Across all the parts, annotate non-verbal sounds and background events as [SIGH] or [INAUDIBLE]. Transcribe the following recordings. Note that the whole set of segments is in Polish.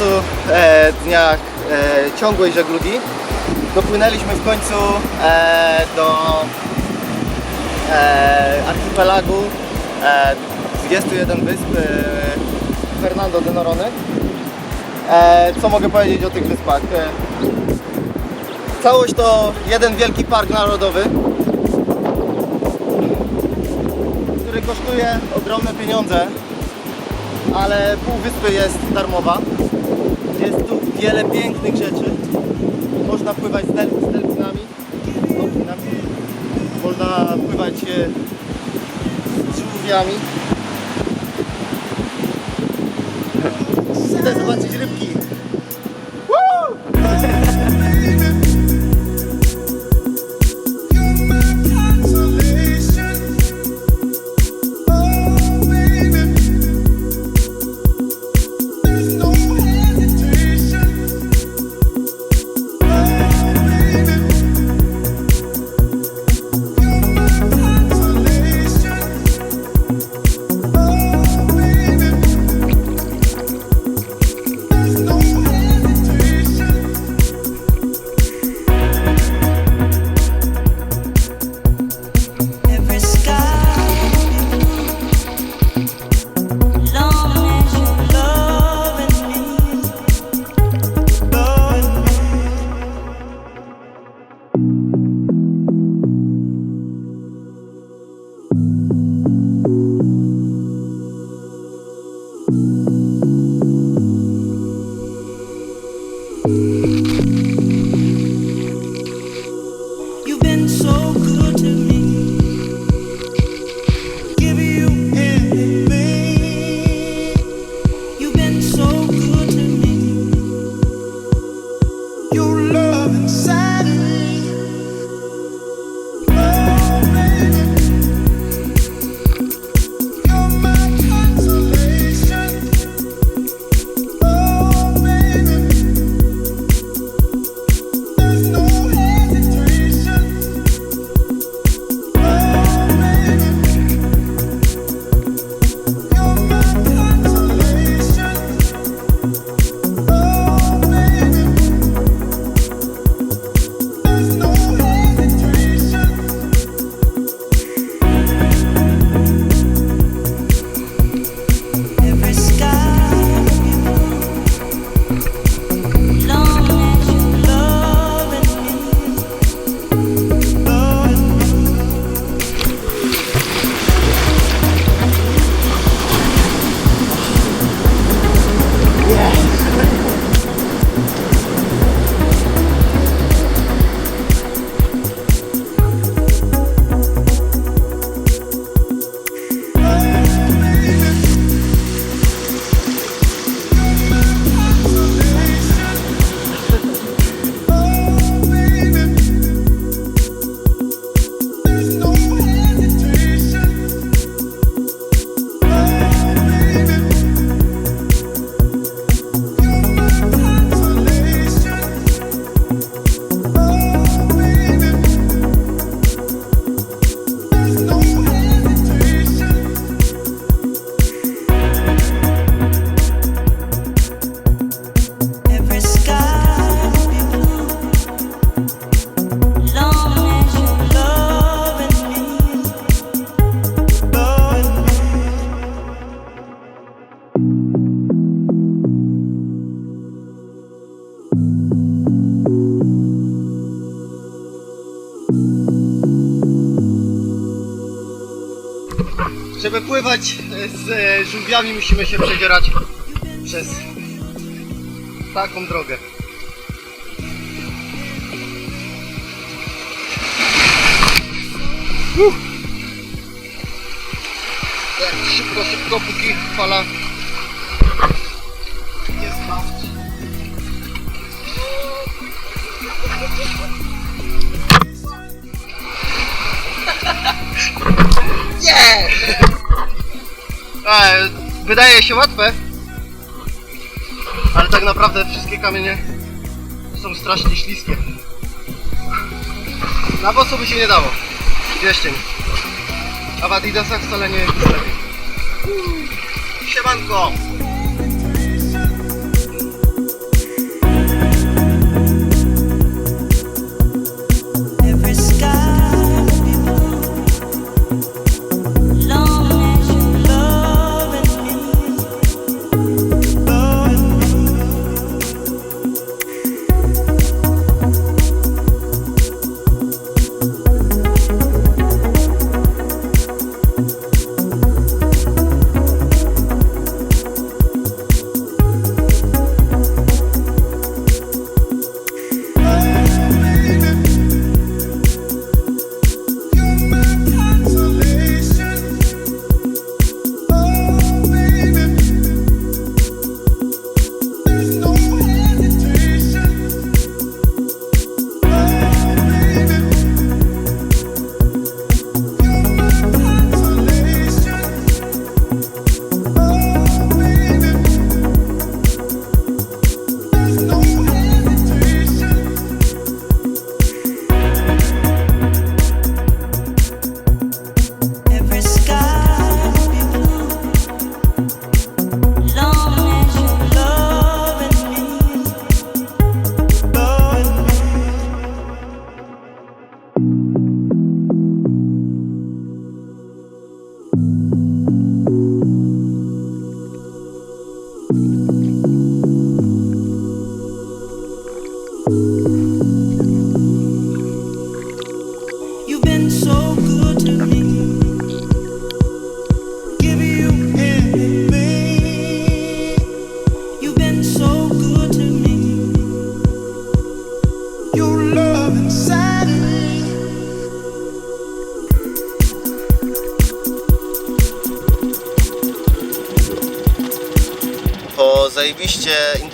14 e, dniach e, ciągłej żeglugi dopłynęliśmy w końcu e, do archipelagu e, 21 wysp Fernando de Noronha. E, co mogę powiedzieć o tych wyspach? Całość to jeden wielki park narodowy, który kosztuje ogromne pieniądze, ale pół wyspy jest darmowa. Wiele pięknych rzeczy. Można pływać z, del- z delfinami, dolfinami. Można pływać z żółwiami. Idę zobaczyć rybki. Żeby pływać z e, żółwiami musimy się przedzierać przez taką drogę. Uff. Tak, szybko, szybko, póki fala E, wydaje się łatwe, ale tak naprawdę wszystkie kamienie są strasznie śliskie. Na boso by się nie dało, wierzcie mi. A w Adidasach wcale nie jest lepiej. Siemanko!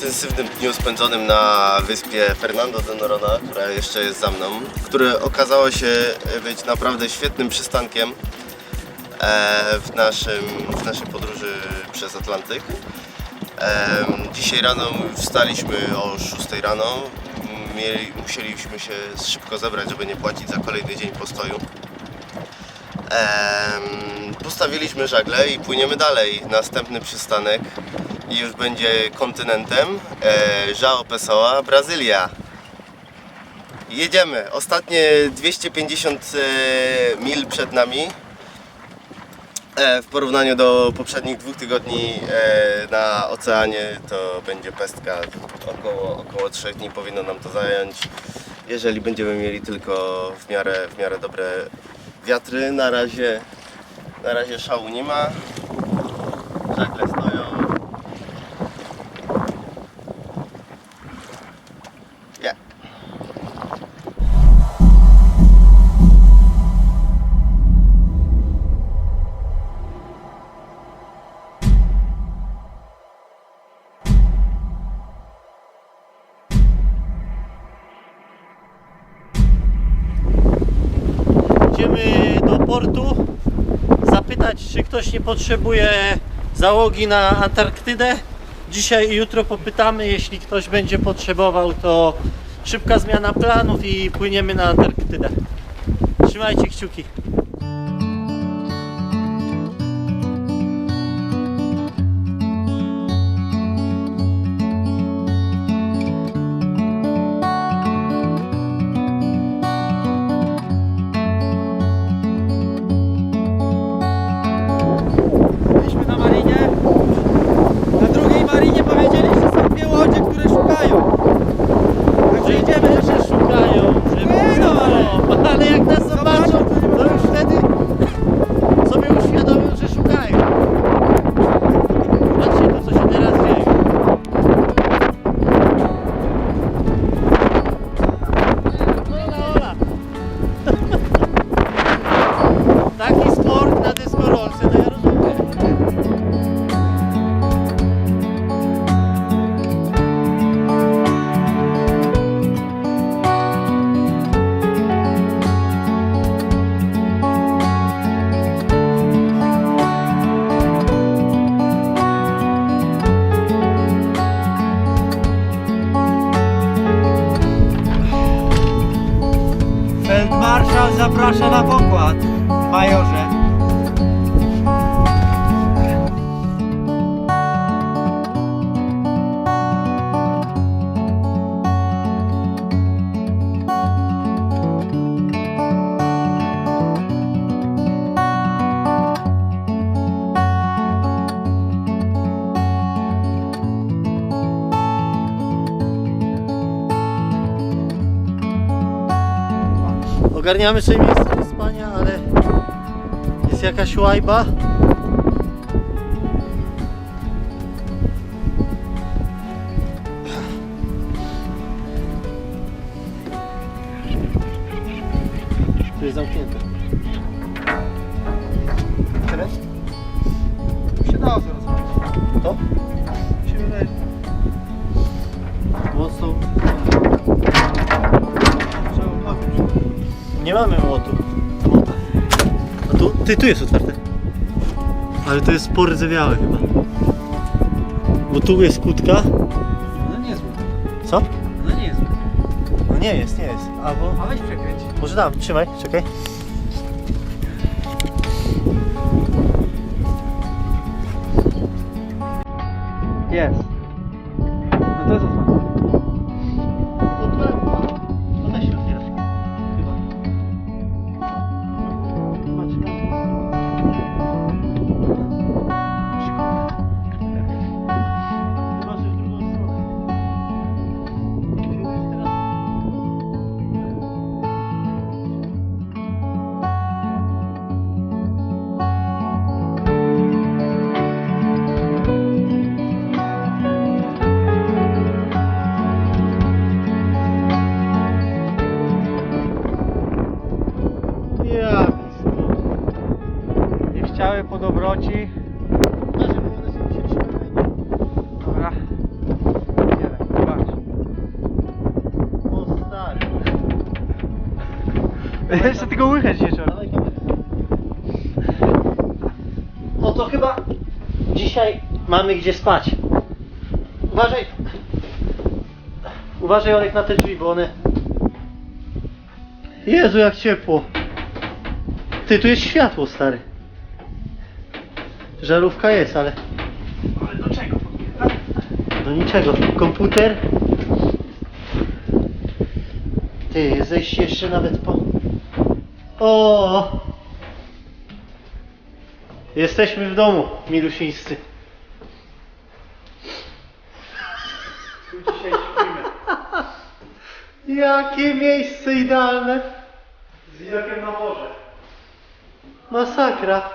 Intensywnym dniu spędzonym na wyspie Fernando de Noronha, która jeszcze jest za mną, które okazało się być naprawdę świetnym przystankiem e, w, naszym, w naszej podróży przez Atlantyk. Em, Dzisiaj rano wstaliśmy o 6 rano. Musieliśmy się szybko zebrać, żeby nie płacić za kolejny dzień postoju. Em, Postawiliśmy żagle i płyniemy dalej. Następny przystanek i już będzie kontynentem e, João Pessoa, Brazylia. Jedziemy. Ostatnie 250 e, mil przed nami. E, W porównaniu do poprzednich dwóch tygodni e, na oceanie to będzie pestka. Około, około 3 dni powinno nam to zająć. Jeżeli będziemy mieli tylko w miarę, w miarę dobre wiatry. Na razie, na razie szału nie ma. Żagle potrzebuje załogi na Antarktydę. Dzisiaj i jutro popytamy, jeśli ktoś będzie potrzebował, to szybka zmiana planów i płyniemy na Antarktydę. Trzymajcie kciuki. Ogarniamy sobie miejsce do spania, ale jest jakaś łajba. Mamy młotu. A tu, ty, tu jest otwarte. Ale to jest porzewiałe chyba. Bo tu jest kłódka. No nie zły. Co? No nie zły. No nie jest, nie jest. Albo... A weź przekręć. Może dam, trzymaj, czekaj. Mamy gdzie spać. Uważaj. Uważaj Olek na te drzwi, bo one... Jezu jak ciepło. Ty, tu jest światło stary. Żarówka jest, ale... Ale do czego? Do niczego. Komputer. Ty, zejść jeszcze nawet po... O! Jesteśmy w domu, milusińscy. Tu dzisiaj śpimy. Jakie miejsce idealne. Z widokiem na morze. Masakra.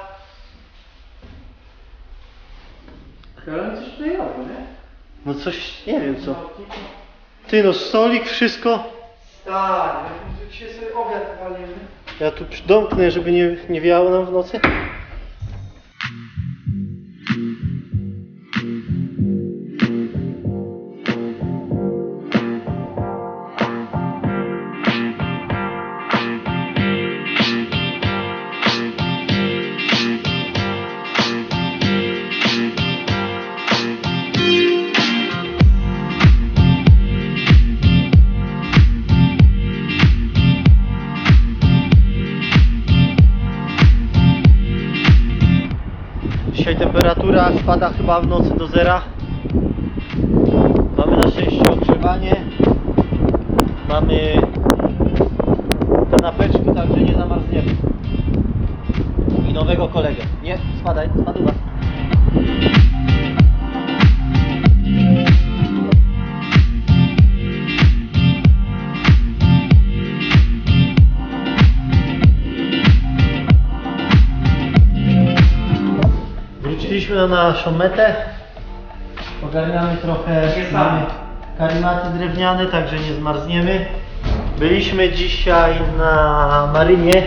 Ale coś klejowo, nie? No coś, nie wiem co. Ty no, stolik, wszystko. Stary, tu dzisiaj sobie obiad walimy. Ja tu przy- domknę, żeby nie, nie wiało nam w nocy. Spada chyba w nocy do zera. Mamy na szczęście ogrzewanie. Mamy kanapeczki, także nie zamarzniemy. I nowego kolegę. Nie, spadaj, spaduwa. Na naszą metę. Ogarniamy trochę mamy karimaty drewniane, także nie zmarzniemy. Byliśmy dzisiaj na marynie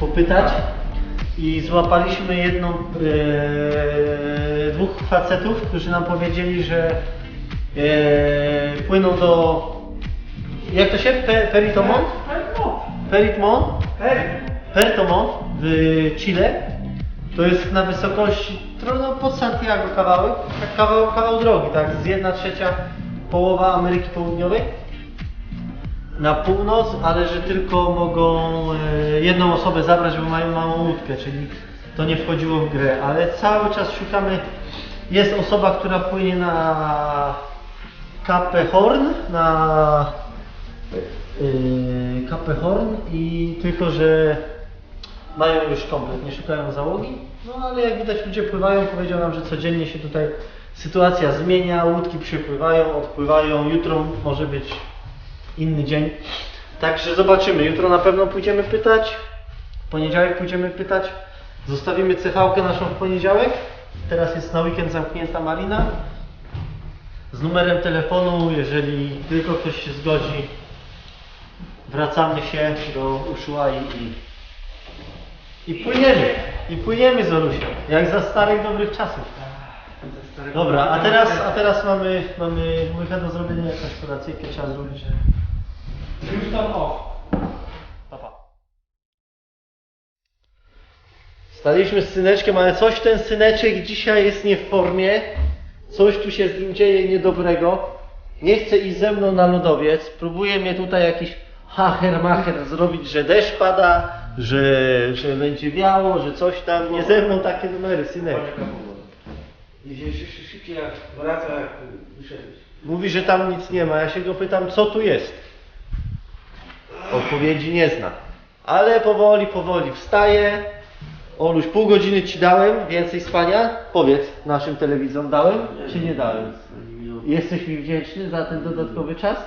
popytać i złapaliśmy jedną, e, dwóch facetów, którzy nam powiedzieli, że e, płyną do, jak to się, Pe, Peritomont? Peritmont? Pertomont w Chile. To jest na wysokości, trochę no, pod Santiago kawałek, tak kawał, kawał drogi, tak, z 1 trzecia połowa Ameryki Południowej na północ, ale że tylko mogą e, jedną osobę zabrać, bo mają małą łódkę, czyli to nie wchodziło w grę, ale cały czas szukamy, jest osoba, która płynie na Cape Horn, na yy, Cape Horn i tylko, że mają już komplet, nie szukają załogi, no ale jak widać ludzie pływają, powiedział nam, że codziennie się tutaj sytuacja zmienia, łódki przypływają, odpływają, jutro może być inny dzień. Także zobaczymy, jutro na pewno pójdziemy pytać, w poniedziałek pójdziemy pytać, zostawimy cechałkę naszą w poniedziałek, teraz jest na weekend zamknięta marina, z numerem telefonu, jeżeli tylko ktoś się zgodzi, wracamy się do Ushuai i i płyniemy, i płyniemy z Olusiem, jak za starych dobrych czasów. Dobra, a teraz, a teraz mamy, mamy łycha do zrobienia, jakąś kolacyjkę trzeba zrobić. Już tam off. Staliśmy z syneczkiem, ale coś ten syneczek dzisiaj jest nie w formie. Coś tu się z nim dzieje niedobrego. Nie chce iść ze mną na lodowiec. Próbuje mnie tutaj jakiś hacher macher zrobić, że deszcz pada, że, że będzie wiało, że coś tam. Nie ze mną takie numery, synek. Jedziesz szybciej jak wraca jak wyszedłeś. Mówi, że tam nic nie ma. Ja się go pytam, co tu jest. Odpowiedzi nie zna. Ale powoli, powoli wstaje. Oluś, pół godziny ci dałem, więcej spania. Powiedz naszym telewidzom, dałem czy nie dałem? Jesteś mi wdzięczny za ten dodatkowy czas?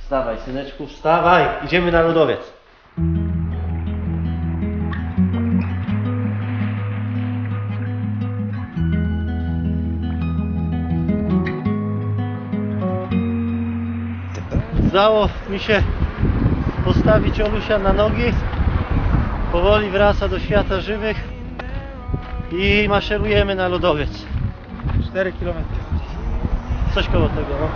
Wstawaj, syneczku, wstawaj. Idziemy na lodowiec. Udało mi się postawić Olusia na nogi. Powoli wraca do świata żywych i maszerujemy na lodowiec. 4 km. Coś koło tego, no.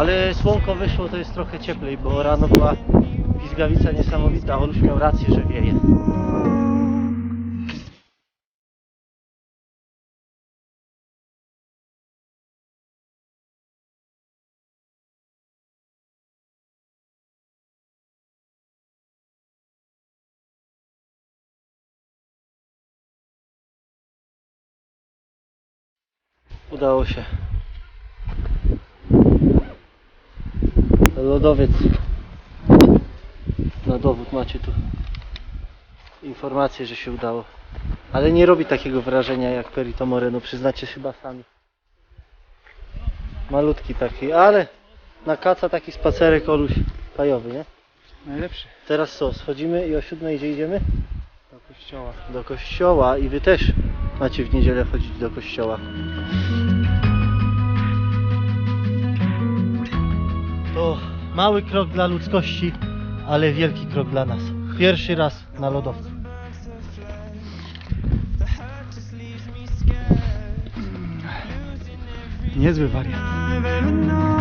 Ale słonko wyszło, to jest trochę cieplej, bo rano była pizgawica niesamowita. Oluś miał rację, że wieje. Udało się. Lodowiec. Na dowód macie tu informację, że się udało. Ale nie robi takiego wrażenia jak Perito Moreno, przyznacie chyba sami. Malutki taki, ale na kaca taki spacerek oluś pajowy, nie? Najlepszy. Teraz co, schodzimy i o siódmej gdzie idziemy? Do kościoła. Do kościoła i wy też macie w niedzielę chodzić do kościoła. To mały krok dla ludzkości, ale wielki krok dla nas. Pierwszy raz na lodowcu. Niezły wariat. I've ever known.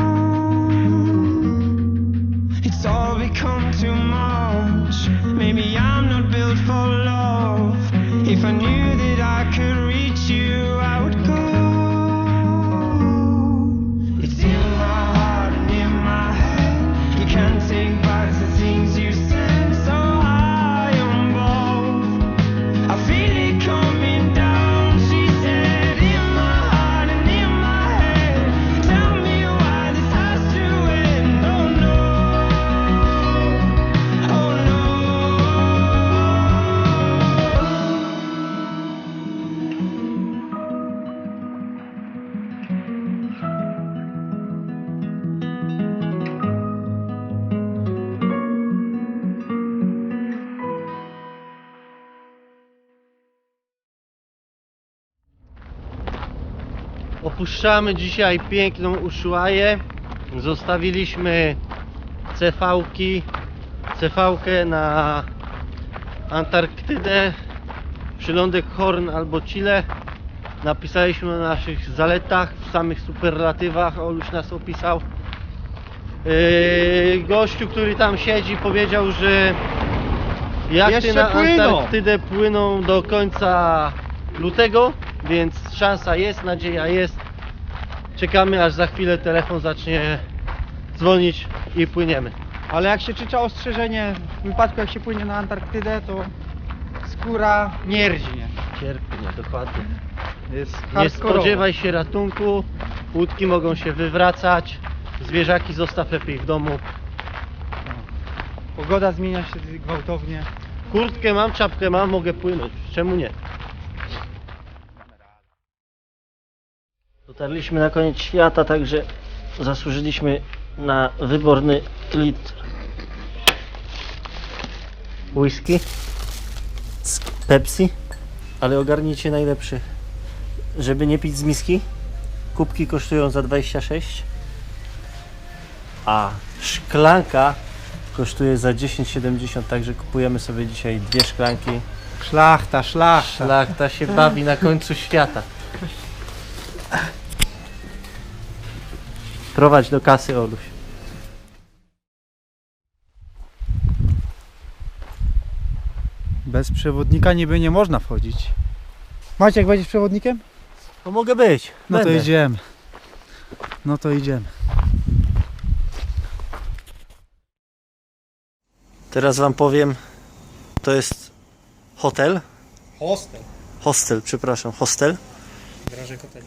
Opuszczamy dzisiaj piękną Ushuaię. Zostawiliśmy CV-ki, CV-kę na Antarktydę, przylądek Horn albo Chile. Napisaliśmy o naszych zaletach, w samych superlatywach, Oluś nas opisał. Yy, gościu, który tam siedzi powiedział, że jachty na. Antarktydę płyną do końca lutego, więc szansa jest, nadzieja jest. Czekamy aż za chwilę telefon zacznie dzwonić i płyniemy. Ale jak się czyta ostrzeżenie, w wypadku jak się płynie na Antarktydę, to skóra mierdzi, nie? Cierpnie, dokładnie. Jest Nie hardkorowo. spodziewaj się ratunku, łódki mogą się wywracać, zwierzaki zostaw lepiej w domu. Pogoda zmienia się gwałtownie. Kurtkę mam, czapkę mam, mogę płynąć. Czemu nie? Dotarliśmy na koniec świata, także zasłużyliśmy na wyborny litr whisky z Pepsi, ale ogarnijcie najlepszy. Żeby nie pić z miski, kubki kosztują za 26, a szklanka kosztuje za 10,70, także kupujemy sobie dzisiaj dwie szklanki. Szlachta, szlachta. Szlachta się bawi na końcu świata. Prowadź do kasy, Oluś. Bez przewodnika niby nie można wchodzić. Maciek, będziesz przewodnikiem? No mogę być. No to Będę. idziemy. No to idziemy. Teraz wam powiem, to jest hotel. Hostel. Hostel, przepraszam, hostel. Draże hoteli.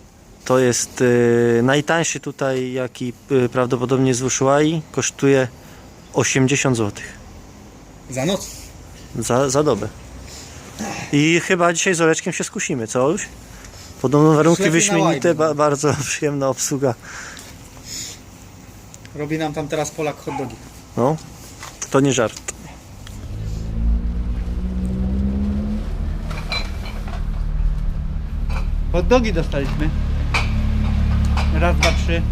To jest y, najtańszy tutaj, jaki y, prawdopodobnie z Ushuai. Kosztuje 80 zł Za noc. za, za dobę. I chyba dzisiaj z Oleczkiem się skusimy, co Oluś? Podobno warunki wyśmienite, ba, bardzo [LAUGHS] przyjemna obsługa. Robi nam tam teraz Polak hot dogi. No, to nie żart. Hot dogi dostaliśmy. Raz, dwa, trzy.